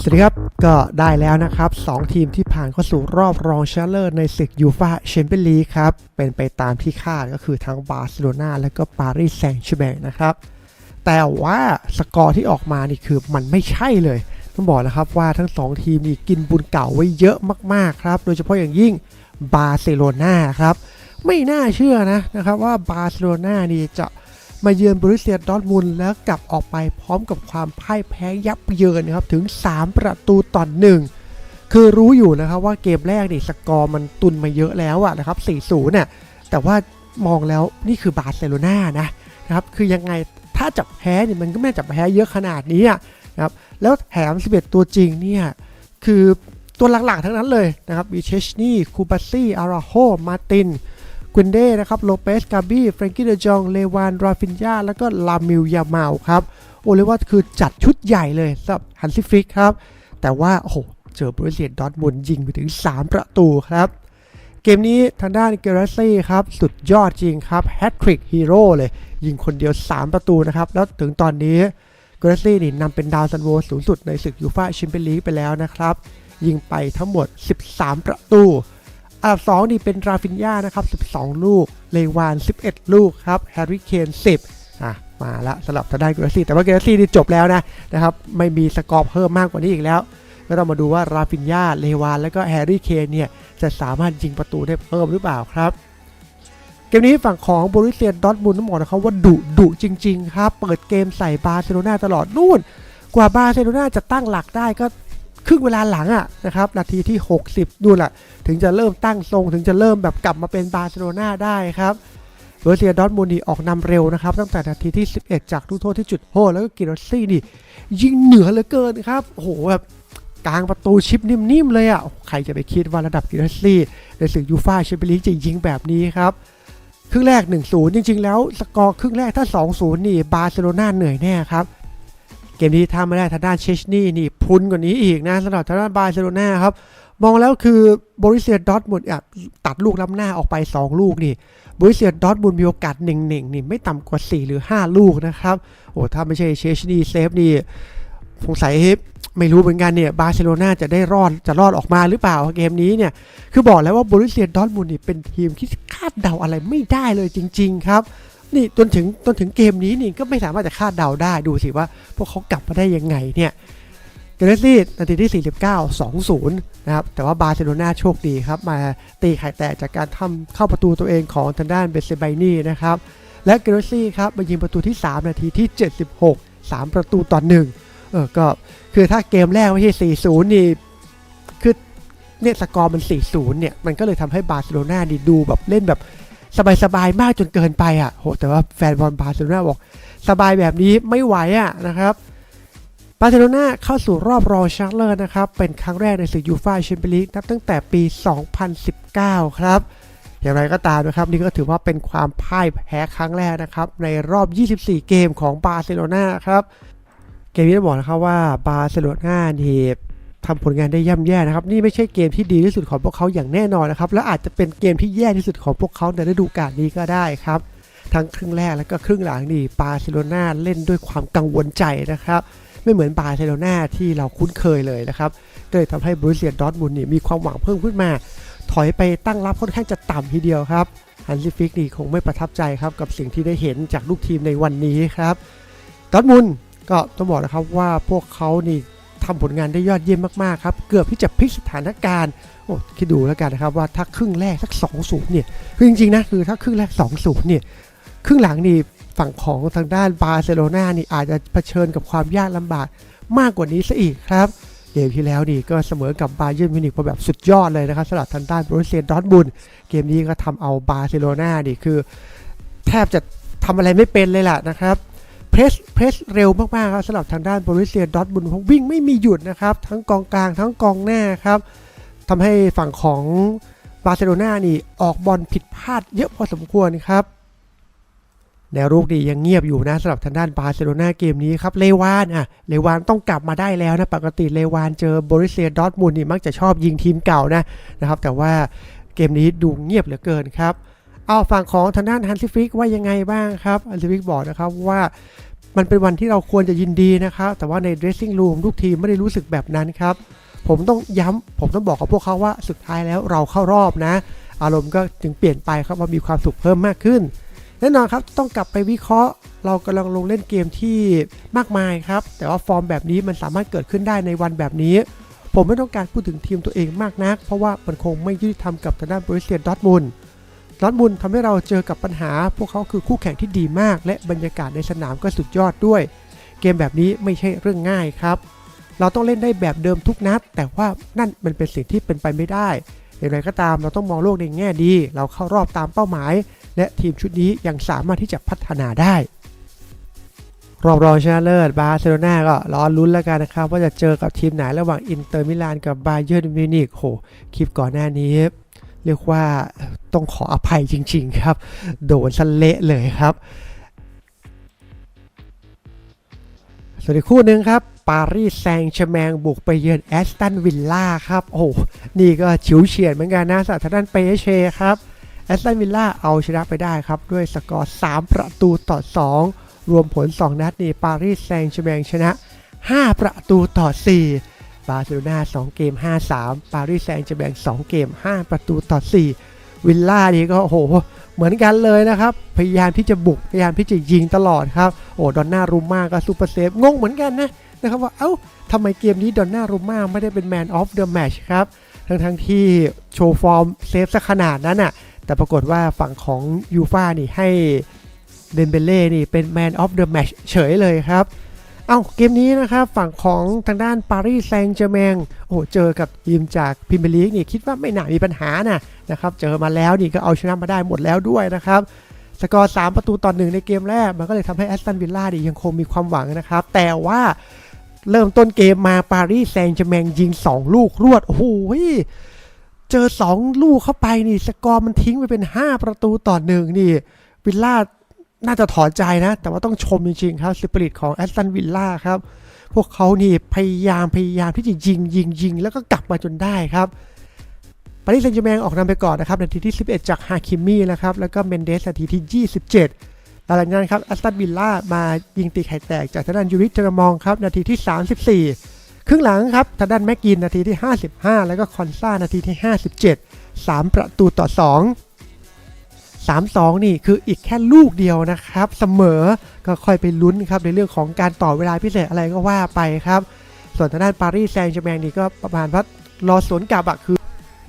สวัสดีครับ ก็ได้แล้วนะครับ 2 ทีมที่ผ่านเข้าสู่รอบรองชนะเลิศในศึกยูฟาแชมเปี้ยนลีกครับ เป็นไปตามที่คาดก็คือทั้งบาร์เซโลนาและก็ปารีสแซงต์แชร์แมงนะครับ แต่ว่าสกอร์ที่ออกมานี่คือมันไม่ใช่เลย ต้องบอกนะครับว่าทั้ง 2 ทีมนี่กินบุญเก่าไว้เยอะมากๆครับ โดยเฉพาะอย่างยิ่งบาร์เซโลนาครับ ไม่น่าเชื่อนะนะครับว่าบาร์เซโลนานี่จะ มาเยือนบรูเซียดอทมุนแล้วกลับออกไปพร้อมกับความพ่ายแพ้ยับเยินนะครับถึง 3 ประตูต่อหนึ่งคือรู้อยู่นะครับว่าเกมแรกนี่สกอร์มันตุนมาเยอะแล้วอะนะครับ4-0น่ะแต่ว่ามองแล้วนี่คือบาร์เซโลนานะนะครับคือยังไงถ้าจับแพ้เนี่ยมันก็ไม่น่าจะแพ้เยอะขนาดนี้นะครับแล้วแถม 11 ตัวจริงเนี่ยคือตัวหลักๆทั้งนั้นเลยนะครับมีเชชนี่คูบาซี่อาราโฮมาติน กุนเด้นะครับโลเปสกาบี้เฟรงกี้เดจองเลวานราฟินยาแล้วก็ลามิลยามาครับโอเรียกว่าคือจัดชุดใหญ่เลยสำหรับฮันซิฟริกครับ แต่ว่าโอ้โหเจอบรูเซียดอทมุนยิงไปถึง 3 ประตูครับ เกมนี้ทางด้านเกเรซี่ครับ สุดยอดจริงครับแฮตทริกฮีโร่เลย ยิงคนเดียว 3 ประตูนะครับ แล้วถึงตอนนี้เกเรซี่นี่นำเป็นดาวซันโวสูงสุดในศึกยูฟ่าแชมเปี้ยนลีกไปแล้วนะครับ ยิงไปทั้งหมด 13 ประตู อันดับ2นี่เป็นราฟินยานะครับ 12 ลูก เลวาน 11 ลูกครับแฮร์รี่เคน10อะมาละสำหรับทางด้านเกรซี่แต่ว่าเกรซี่นี่จบแล้วนะนะครับไม่มีสกอร์เพิ่มมากกว่านี้อีกแล้วก็ต้องมาดูว่าราฟินยาเลวานแล้วก็แฮร์รี่เคนเนี่ยจะสามารถยิงประตูได้เพิ่มหรือเปล่าครับเกมนี้ฝั่งของบรูเซียดอทมุนต้องบอกนะครับว่าดุดุจริง ๆ ครับ เปิดเกมใส่บาร์เซโลนาตลอดนู่น กว่าบาร์เซโลนาจะตั้งหลักได้ก็ ครึ่งเวลาหลังอะนะครับนาทีที่ 60ดูแหละถึงจะเริ่มตั้งทรง ถึงจะเริ่มแบบกลับมาเป็นบาร์เซโลนาได้ครับเบอร์เซียดอร์ทมุนด์นี่ออกนำเร็วนะครับ ตั้งแต่นาทีที่ 11 จากลูกโทษที่จุดโทษแล้วก็กิรซี่นี่ยิงเหนือเหลือเกินครับโอ้โหแบบกลางประตูชิปนิ่มๆเลยอะใครจะไปคิดว่าระดับกิรซี่ในศึกยูฟ่าแชมเปี้ยนลีกจะยิงแบบนี้ครับครึ่งแรก 1-0 จริง ๆ แล้วสกอร์ครึ่งแรกถ้า 2-0 นี่บาร์เซโลนาเหนื่อยแน่ครับ เกมนี้ถ้าไม่ได้ทางด้านเชชนี่นี่พุนกว่านี้อีกนะสำหรับทางด้านบาร์เซโลนาครับ มองแล้วคือบริเซียดอร์ทมุนด์อะตัดลูกล้ำหน้าออกไป 2 ลูกนี่บริเซียดอร์ทมุนมีโอกาสหนึ่งหนึ่งนี่ไม่ต่ำกว่า 4 หรือ 5 ลูกนะครับโอ้ถ้าไม่ใช่เชชนี่เซฟนี่สงสัยไม่รู้เหมือนกันเนี่ยบาร์เซโลนาจะได้รอดจะรอดออกมาหรือเปล่าเกมนี้เนี่ยคือบอกแล้วว่าบริเซียดอร์ทมุนนี่เป็นทีมที่คาดเดาอะไรไม่ได้เลยจริง ๆ ครับ นี่จนถึงจนถึงเกมนี้นี่ก็ไม่สามารถจะคาดเดาได้ดูสิว่า พวกเขากลับมาได้ยังไงเนี่ยเกเรซี่นาทีที่ 49 2-0 นะครับ แต่ว่าบาร์เซโลนาโชคดีครับ มาตีไข่แตกจากการทำเข้าประตูตัวเองของทางด้านเบเซไบนี่นะครับ และเกเรซี่ครับมายิงประตูที่ 3 นาทีที่ 76 3 ประตูต่อหนึ่งเออก็คือถ้าเกมแรกไม่ใช่ 4-0 นี่ คือเนี่ยสกอร์มัน 4-0 เนี่ย มันก็เลยทำให้บาร์เซโลนาดีดูแบบเล่นแบบ สบายๆมากจนเกินไปอะโหแต่ว่าแฟนบอลบาร์เซโลนาบอกสบายแบบนี้ไม่ไหวอะนะครับบาร์เซโลนาเข้าสู่รอบรองชนะเลิศนะครับ เป็นครั้งแรกในศึกยูฟ่าแชมเปี้ยนลีกนับตั้งแต่ปี 2019 ครับ อย่างไรก็ตามนะครับ นี่ก็ถือว่าเป็นความพ่ายแพ้ครั้งแรกนะครับ ในรอบ 24 เกมของบาร์เซโลนาครับ เกมนี้ต้องบอกนะครับว่าบาร์เซโลนาเนี่ ทำผลงานได้ย่ำแย่นะครับ นี่ไม่ใช่เกมที่ดีที่สุดของพวกเขาอย่างแน่นอนนะครับ และอาจจะเป็นเกมที่แย่ที่สุดของพวกเขาในฤดูกาลนี้ก็ได้ครับ ทั้งครึ่งแรกแล้วก็ครึ่งหลังนี่บาร์เซโลนาเล่นด้วยความกังวลใจนะครับไม่เหมือนบาร์เซโลนาที่เราคุ้นเคยเลยนะครับก็เลยทำให้บรูเซียดอทมุนนี่มีความหวังเพิ่มขึ้นมา ถอยไปตั้งรับค่อนข้างจะต่ำทีเดียวครับฮันซิฟิกนี่คงไม่ประทับใจครับกับสิ่งที่ได้เห็นจากลูกทีมในวันนี้ครับดอทมุนก็ต้องบอกนะครับว่าพวกเขานี่ ทำผลงานได้ยอดเยี่ยมมากๆครับ เกือบที่จะพลิกสถานการณ์โอ้คิดดูแล้วกันนะครับว่าถ้าครึ่งแรกสัก2 0เนี่ยคือจริงๆนะคือถ้าครึ่งแรก2 0เนี่ยครึ่งหลังนี่ฝั่งของทางด้านบาร์เซโลนานี่อาจจะเผชิญกับความยากลำบากมากกว่านี้ซะอีกครับเกมที่แล้วนี่ก็เสมอกับบาเยิร์นมิวนิกมาแบบสุดยอดเลยนะครับสำหรับทางด้านบรูเซียดอร์ทบุนเกมนี้ก็ทำเอาบาร์เซโลนานี่คือ แทบจะทำอะไรไม่เป็นเลยล่ะนะครับ รสเพรสเร็วมากๆครับสำหรับทางด้านบรูเซียดอทบุนด์วิ่งไม่มีหยุดนะครับ ทั้งกองกลางทั้งกองหน้าครับทำให้ฝั่งของบาร์เซโลนานี่ออกบอลผิดพลาดเยอะพอสมควรครับแนวรุกดียังเงียบอยู่นะสำหรับทางด้านบาร์เซโลนาเกมนี้ครับเลวานอะเลวานต้องกลับมาได้แล้วนะปกติเลวานเจอบริเซียดอทมุนด์นี่มักจะชอบยิงทีมเก่านะนะครับแต่ว่าเกมนี้ดูเงียบเหลือเกินครับเอาฝั่งของทางด้านฮันซิฟิกว่ายังไงบ้างครับฮันซิฟิกบอกนะครับว่า มันเป็นวันที่เราควรจะยินดีนะครับแต่ว่าใน dressing room ทุกทีมไม่ได้รู้สึกแบบนั้นครับ ผมต้องย้ำผมต้องบอกกับพวกเขาว่าสุดท้ายแล้วเราเข้ารอบนะ อารมณ์ก็จึงเปลี่ยนไปครับว่ามีความสุขเพิ่มมากขึ้น แน่นอนครับต้องกลับไปวิเคราะห์ เรากำลังลงเล่นเกมที่มากมายครับ แต่ว่าฟอร์มแบบนี้มันสามารถเกิดขึ้นได้ในวันแบบนี้ ผมไม่ต้องการพูดถึงทีมตัวเองมากนัก เพราะว่ามันคงไม่ยุติธรรมกับทางด้านบริเซียดอทมุน ดอทมุนทำให้เราเจอกับปัญหา พวกเขาคือคู่แข่งที่ดีมาก และบรรยากาศในสนามก็สุดยอดด้วย เกมแบบนี้ไม่ใช่เรื่องง่ายครับ เราต้องเล่นได้แบบเดิมทุกนัด แต่ว่านั่นมันเป็นสิ่งที่เป็นไปไม่ได้อย่างไรก็ตามเราต้องมองโลกในแง่ดี เราเข้ารอบตามเป้าหมาย และทีมชุดนี้ยังสามารถที่จะพัฒนาได้ รอบรองชนะเลิศบาร์เซโลนาก็รอลุ้นแล้วกันนะครับ ว่าจะเจอกับทีมไหนระหว่างอินเตอร์มิลานกับบาเยิร์นมิวนิกโหคลิปก่อนหน้านี้ เรียกว่าต้องขออภัยจริง ๆ ครับ โดนสเละเลยครับ ส่วนอีกคู่หนึ่งครับ ปารีสแซงต์แชร์แมงบุกไปเยือนแอสตันวิลล่าครับ โอ้โหนี่ก็ฉิวเฉียดเหมือนกันนะสำหรับทางด้านเปเชครับแอสตันวิลล่าเอาชนะไปได้ครับ ด้วยสกอร์ 3 ประตูต่อ 2 รวมผล 2 นัดนี่ปารีสแซงต์แชร์แมงชนะ 5 ประตูต่อ 4 บาร์เซโลนา2เกม 5-3 ปารีสแซงต์แชร์แมง2เกม 5 ประตูต่อ 4 วิลล่านี่ก็โอ้โห เหมือนกันเลยนะครับ พยายามที่จะบุก พยายามที่จะยิงตลอดครับ โอ้ ดอนน่ารูม่าก็ซูเปอร์เซฟ งงเหมือนกันนะนะครับว่า เอ้าทำไมเกมนี้ดอนน่ารูม่าไม่ได้เป็นแมนออฟเดอะแมชครับ ทั้งทั้งที่โชว์ฟอร์มเซฟซะขนาดนั้นน่ะ แต่ปรากฏว่าฝั่งของยูฟ่านี่ให้เดนเบเล่นี่เป็นแมนออฟเดอะแมชเฉยเลยครับ เอ้าเกมนี้นะครับฝั่งของทางด้านปารีสแซงต์แชร์แมงโอ้เจอกับทีมจากพรีเมียร์ลีกนี่คิดว่าไม่น่ามีปัญหานะนะครับเจอมาแล้วนี่ก็เอาชนะมาได้หมดแล้วด้วยนะครับสกอร์ 3 ประตูต่อหนึ่งในเกมแรก มันก็เลยทำให้แอสตันวิลล่านี่ยังคงมีความหวังนะครับ แต่ว่าเริ่มต้นเกมมาปารีสแซงต์แชร์แมงยิง 2 ลูกรวด โอ้โหเจอ 2 ลูกเข้าไปนี่ สกอร์มันทิ้งไปเป็น 5 ประตูต่อหนึ่งนี่วิลล่า น่าจะถอนใจนะ แต่ว่าต้องชมจริงๆครับสปิริตของแอสตันวิลล่าครับ พวกเขานี่พยายามพยายามที่จะยิงยิงยิงแล้วก็กลับมาจนได้ครับปารีสแซงต์แชร์แมงออกนำไปก่อนนะครับนาทีที่ 11 จากฮาคิมมี่นะครับแล้วก็เมนเดสนาทีที่ 27หลังจากนั้นครับแอสตันวิลล่ามายิงตีไข่แตกจากทางด้านยูริเทรมองครับนาทีที่ 34 ครึ่งหลังครับทางด้านแม็กกินนาทีที่ 55 แล้วก็คอนซ่านาทีที่ 57 3 ประตูต่อ 2 3-2 นี่คืออีกแค่ลูกเดียวนะครับ เสมอก็ค่อยไปลุ้นครับในเรื่องของการต่อเวลาพิเศษอะไรก็ว่าไปครับ ส่วนทางด้านปารีสแซงต์แชร์แมงนี่ก็ประมาณว่ารอสวนกลับอะคือ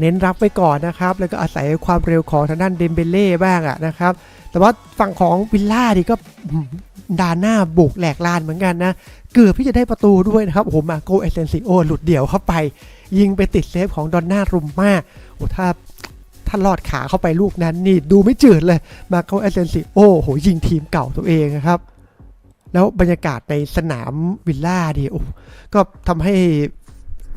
เน้นรับไว้ก่อนนะครับ แล้วก็อาศัยความเร็วของทางด้านเดมเบเล่บ้างอะนะครับ แต่ว่าฝั่งของวิลล่านี่ก็ดานหน้าบุกแหลกลานเหมือนกันนะ เกือบที่จะได้ประตูด้วยนะครับโอ้โหมาโกเอเซนซิโอหลุดเดี่ยวเข้าไป ยิงไปติดเซฟของดอนน่ารุมมากโอ้ถ้า ถ้าลอดขาเข้าไปลูกนั้นนี่ดูไม่จืดเลย มาโกเอเซนซิโอโหยิงทีมเก่าตัวเองนะครับ แล้วบรรยากาศในสนามวิลล่าดีโอ้ก็ทำให้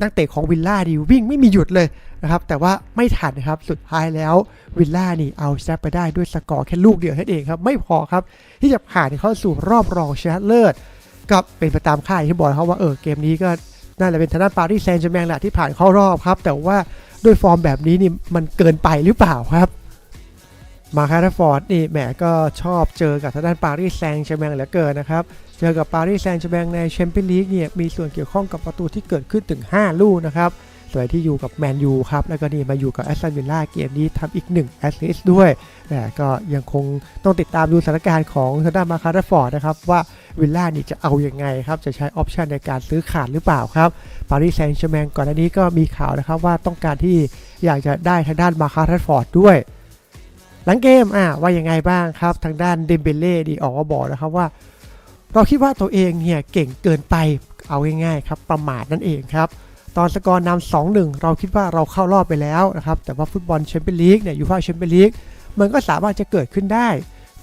นักเตะของวิลล่าดีวิ่งไม่มีหยุดเลยนะครับ แต่ว่าไม่ทันครับ สุดท้ายแล้ววิลล่านี่เอาชนะไปได้ด้วยสกอร์แค่ลูกเดียวนั่นเองครับ ไม่พอครับ ที่จะผ่านเข้าสู่รอบรองชนะเลิศ ก็เป็นไปตามค่ายที่บอกครับว่าเออเกมนี้ก็น่าจะเป็นทางด้านปารีสแซงต์แชร์แมงแหละที่ผ่านเข้ารอบครับ แต่ว่า ด้วยฟอร์มแบบนี้นี่มันเกินไปหรือเปล่าครับ มาคาร์ฟอร์ดนี่แหมก็ชอบเจอกับทางด้านปารีสแซงต์แชร์แมงเหลือเกินนะครับ เจอกับปารีสแซงต์แชร์แมงในแชมเปี้ยนลีกเนี่ยมีส่วนเกี่ยวข้องกับประตูที่เกิดขึ้นถึง 5 ลูกนะครับ ส่วนที่อยู่กับแมนยูครับ แล้วก็นี่มาอยู่กับแอสตันวิลล่าเกมนี้ทำอีก1แอสซิสด้วยแต่ก็ยังคงต้องติดตามดูสถานการณ์ของทางด้านมาคาร์ฟอร์ดนะครับ ว่าวิลล่านี่จะเอาอยัางไงครับ จะใช้ออปชันในการซื้อขาดหรือเปล่าครับปารีสแซงต์แชร์แมงก่อนหน้านี้ก็มีข่าวนะครับว่าต้องการที่อยากจะได้ทางด้านมาคาร์ฟอร์ดด้วยหลังเกมอะว่ายังไงบ้างครับทางด้านเดมเบเล่ดีออกมาบอกนะครับว่า เราคิดว่าตัวเองเนี่ยเก่งเกินไปเอาง่ายๆครับประมาทนั่นเองครับ ตอนสกอร์นำ2-1เราคิดว่าเราเข้ารอบไปแล้วนะครับ แต่ว่าฟุตบอลแชมเปี้ยนลีกเนี่ยยูฟ่าแชมเปี้ยนลีกมันก็สามารถจะเกิดขึ้นได้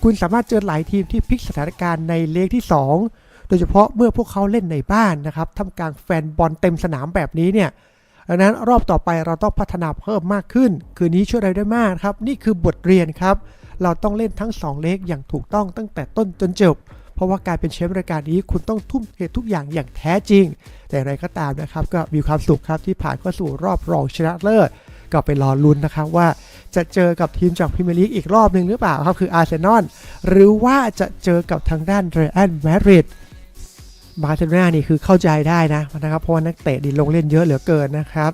คุณสามารถเจอหลายทีมที่พลิกสถานการณ์ในเลกที่ 2 โดยเฉพาะเมื่อพวกเขาเล่นในบ้านนะครับทำกลางแฟนบอลเต็มสนามแบบนี้เนี่ยดังนั้นรอบต่อไปเราต้องพัฒนาเพิ่มมากขึ้น คืนนี้ช่วยเรได้มากครับ นี่คือบทเรียนครับ เราต้องเล่นทั้ง 2 เลกอย่างถูกต้องตั้งแต่ต้นจนจบ เพราะว่าการเป็นแชมป์รายการนี้คุณต้องทุ่มเททุกอย่างอย่างแท้จริง แต่อย่างไรก็ตามนะครับ ก็มีความสุขครับที่ผ่านเข้าสู่รอบรองชนะเลิศก็ไปรอลุ้นนะครับว่าจะเจอกับทีมจากพรีเมียร์ลีกอีกรอบหนึ่งหรือเปล่าครับคืออาร์เซนอลหรือว่าจะเจอกับทางด้านเรอัลมาดริดบาร์เซโลนานี่คือเข้าใจได้นะนะครับเพราะว่านักเตะดีลงเล่นเยอะเหลือเกินนะครับ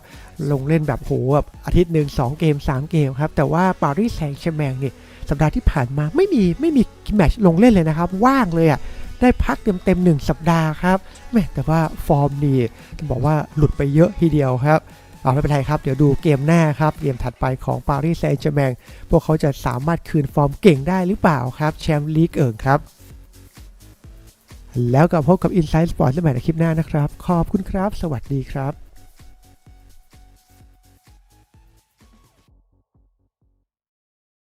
ลงเล่นแบบโหแบบอาทิตย์หนึ่ง2เกม 3 เกมครับแต่ว่าปารีสแซงต์แชร์แมงนี่ สัปดาห์ที่ผ่านมาไม่มีไม่มีแมตช์ลงเล่นเลยนะครับ ว่างเลยอะได้พักเต็มเต็มหนึ่งสัปดาห์ครับแม่แต่ว่าฟอร์มนี่ต้องบอกว่าหลุดไปเยอะทีเดียวครับเอาไม่เป็นไรครับ เดี๋ยวดูเกมหน้าครับ เกมถัดไปของปารีสแซงต์แชร์แมงพวกเขาจะสามารถคืนฟอร์มเก่งได้หรือเปล่าครับ แชมป์ลีกเอิงครับ แล้วก็พบกับ Inside Sport ได้ใหม่ในคลิปหน้านะครับ ขอบคุณครับ สวัสดีครับ